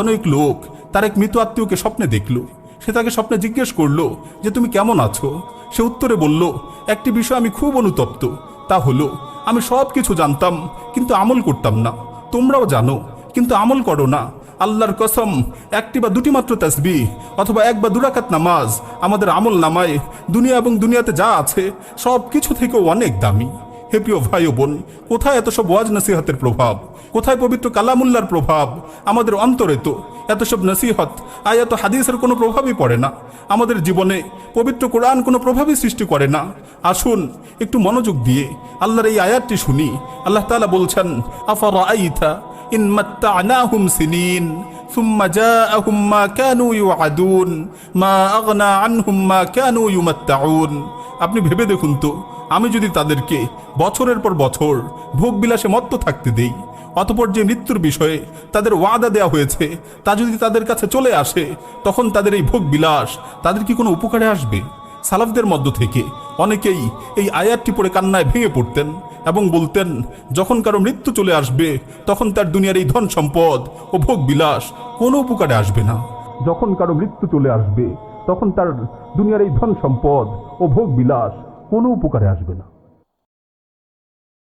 জনৈক লোক, তার এক মৃত আত্মীয়কে স্বপ্নে দেখল। সে তাকে স্বপ্নে জিজ্ঞেস করল যে, তুমি কেমন আছো? সে উত্তরে বলল, একটি বিষয় আমি খুব অনুতপ্ত। তা হলো, আমি সব কিছু জানতাম, কিন্তু আমল করতাম না। তোমরাও জানো, কিন্তু আমল করো না। আল্লাহর কসম, একটি বা দুটি মাত্র তাসবি অথবা এক বা দুরাকাত নামাজ আমাদের আমল নামায় দুনিয়া এবং দুনিয়াতে যা আছে সব কিছু থেকেও অনেক দামি। হে প্রিয় ভাই ও বোন কোথায় এত সব ওয়াজ নসিহতের প্রভাব কোথায় পবিত্র কালামুল্লার প্রভাব আমাদের অন্তরে তো এত সব নসিহত আয়াত হাদিসের কোনো প্রভাবই পড়ে না আমাদের জীবনে পবিত্র কোরআন কোনো প্রভাবই সৃষ্টি করে না আসুন একটু মনোযোগ দিয়ে আল্লাহর এই আয়াতটি শুনি আল্লাহ তাআলা বলছেন আফারা আইথা ইন মাত্তানাহুম সিনিন ثم جاءهم ما كانوا يوعدون ما أغنى عنهم ما كانوا يمتعون আপনি ভেবে দেখুন তো, আমি যদি তাদেরকে বছরের পর বছর ভোগ বিলাসে মত্ত থাকতে দেই, অতপর যে মৃত্যুর বিষয়ে তাদের ওয়াদা দেওয়া হয়েছে, তা যদি তাদের কাছে চলে আসে, তখন তাদের এই ভোগ বিলাস তাদের কি কোনো উপকারে আসবে? সালাফদের মধ্য থেকে অনেকেই এই আয়াতটি পড়ে কান্নায় ভেঙে পড়তেন এবং বলতেন, যখন কারও মৃত্যু চলে আসবে, তখন তার দুনিয়ার এই ধন সম্পদ ও ভোগ বিলাস কোনো উপকারে আসবে না। যখন কারও মৃত্যু চলে আসবে তখন তার দুনিয়ার এই ধন সম্পদ ও ভোগ বিলাস কোনো উপকারে আসবে না।